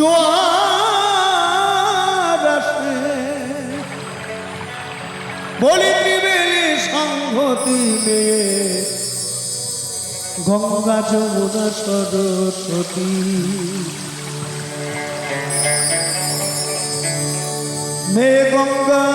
জোয়ার আসে। বলি ত্রিবেণী সংহতি গঙ্গা যমুনা সরস্বতী। মে গঙ্গা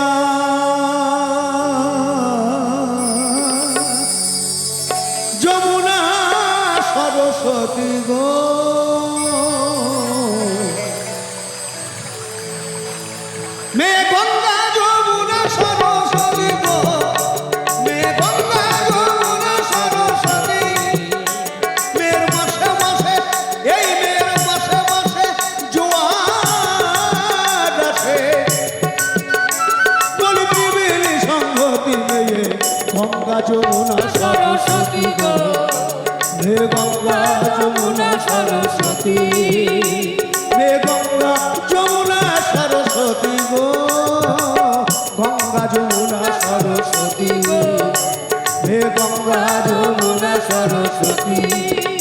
গঙ্গা যমুনা সরস্বতী।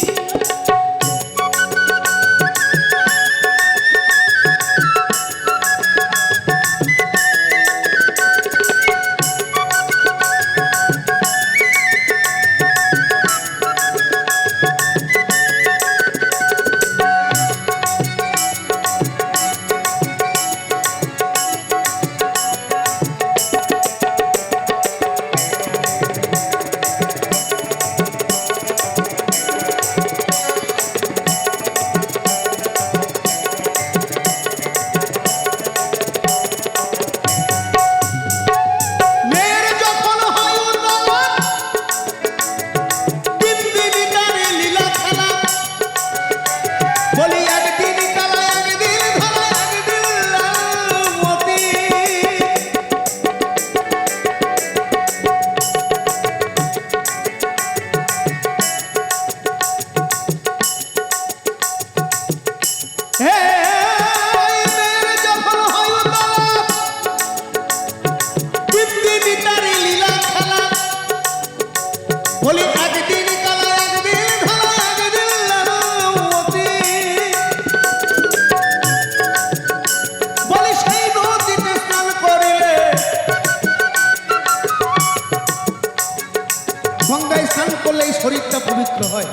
গঙ্গায় স্নান করলে এই শরীরটা পবিত্র হয়।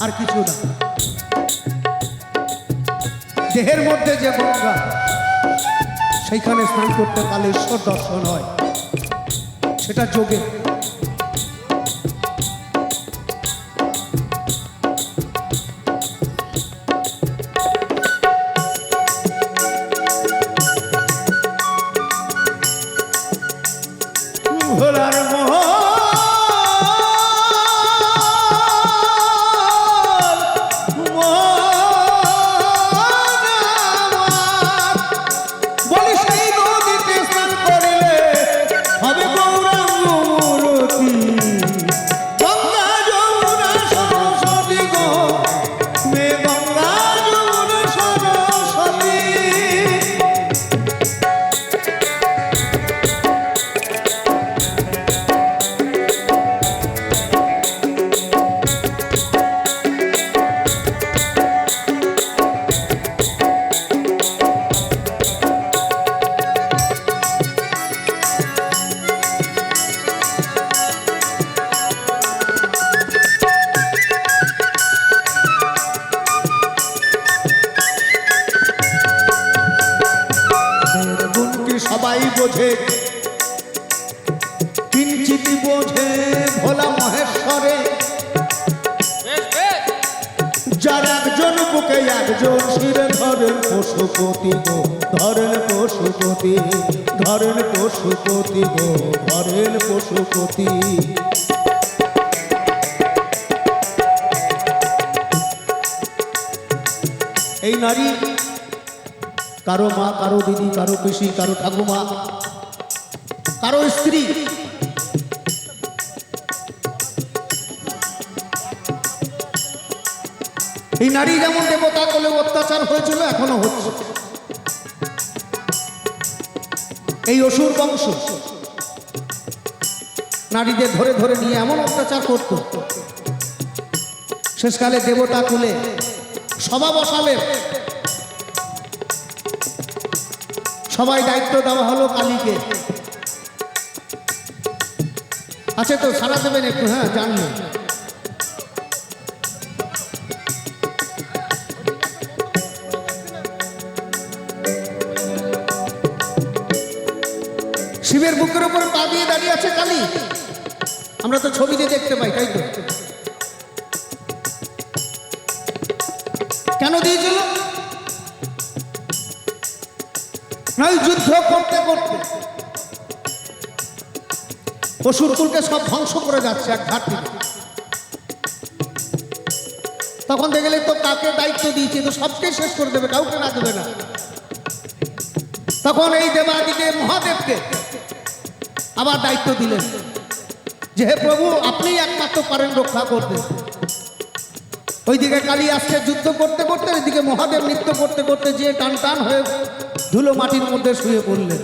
আর কিছু না। দেহের মধ্যে যে গঙ্গা সেইখানে স্নান করতে পারলে ঈশ্বর দর্শন হয়। সেটা যোগে। মহেশ্বরে যার একজন বুকে একজন শিরে ধরেন পশুপতি গো, ধরেন পশুপতি ধরেন পশুপতি গো, ধরেন পশুপতি। এই নারী, কারও মা, কারও দিদি, কারও পিসি, কারও ঠাকুমা, কারও স্ত্রী এই নারী যেমন দেবতা কোলে অত্যাচার হয়েছিল, এখনও হচ্ছে। এই অসুর বংশ নারীদের ধরে ধরে নিয়ে এমন অত্যাচার করত। শেষকালে দেবতা কুলে সভা বসালেন। সবাই দায়িত্ব দেওয়া হলো কালীকে। আছে তো সারা দেবেন একটু হ্যাঁ জানলেন শিবের বুকের উপরে পা দিয়ে দাঁড়িয়ে আছে কালী। আমরা তো ছবিতে দেখতে পাই, তাই তো? কেন দিয়েছিল? না যুদ্ধ করতে করতে। পশুর কুলকে সব ধ্বংস করে যাচ্ছে এক ঘাট তখন দেখলে তো কাকে দায়িত্ব দিয়েছে, তো সবকে শেষ করে দেবে, কাউকে না দেবে না। তখন এই দেবাদিকে মহাদেবকে আবার দায়িত্ব দিলেন। যে হে প্রভু আপনিই একমাত্র পারেন রক্ষা করতে। ওইদিকে কালী আসছে যুদ্ধ করতে করতে ওইদিকে মহাদেব নৃত্য করতে করতে যে টান টান হয়ে ধুলো মাটির মধ্যে শুয়ে পড়লেন।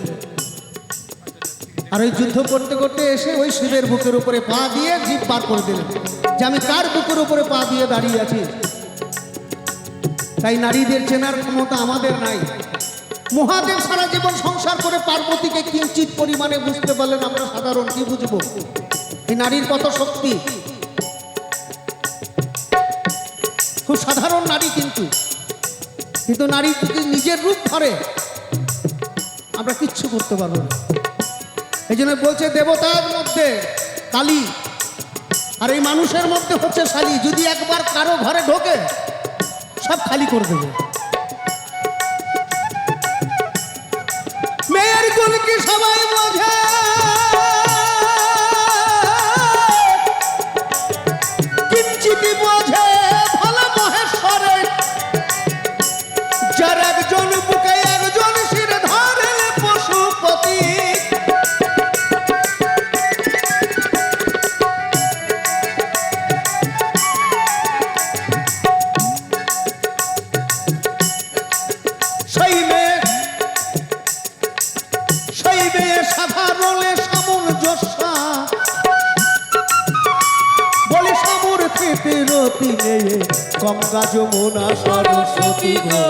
আর ওই যুদ্ধ করতে করতে এসে ওই শিবের বুকের উপরে পা দিয়ে জীব পার করে দিলেন। যে আমি কার বুকের উপরে পা দিয়ে দাঁড়িয়ে আছি? তাই নারীদের চেনার ক্ষমতা আমাদের নাই। মহাদেব সারা জীবন সংসার করে পার্বতীকে কিঞ্চিত পরিমাণে বুঝতে পারলেন আমরা সাধারণ কি বুঝব? এই নারীর কত শক্তি? খুব সাধারণ নারী কিন্তু। কিন্তু নারী যদি নিজের রূপ ধরে, আমরা কিচ্ছু করতে পারব না। এই জন্য বলছে দেবতার মধ্যে কালী, আর এই মানুষের মধ্যে হচ্ছে শালি। যদি একবার কারও ঘরে ঢোকে, সব খালি করে দেবে। গুণ কি সবাই বোঝে? সামর খেতে রতি মেয়ে গঙ্গা যমুনা সরস্বতী গো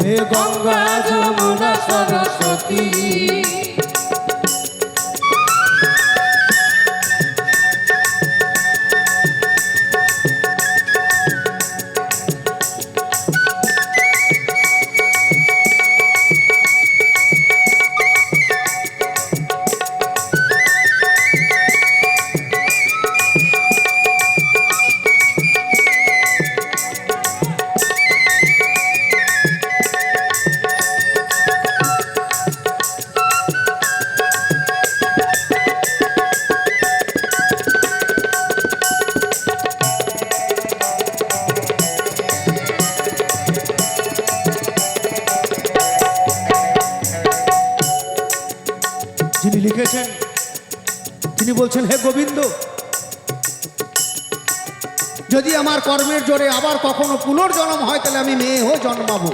হে গঙ্গা যমুনা সরস্বতী। যদি আমার কর্মের জোরে আবার কখনো পুনর্জন্ম হয়, তাহলে আমি মেয়ে হয়ে জন্মাবো।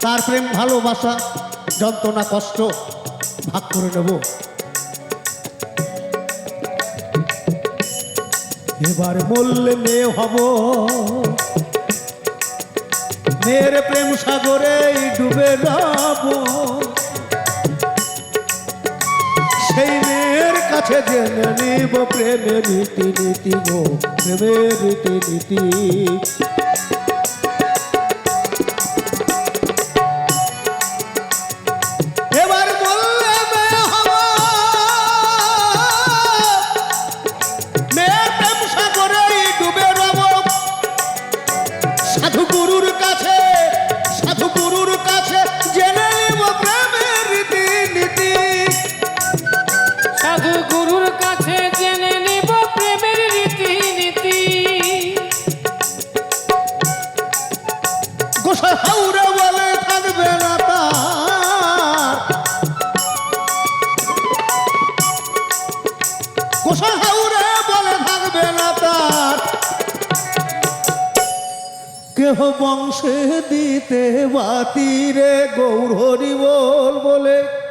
তার প্রেম, ভালোবাসা, যন্ত্রণা, কষ্ট ভাগ করে নেব। এবার বললে মেয়ে হব। মেয়ের প্রেম সাগরে ডুবে যাব। কাছে জেনে নিব প্রেমের রীতি নীতি গো প্রেমের রীতি নীতি বংশে দিতে বাতিরে গৌর হরি বল বলে।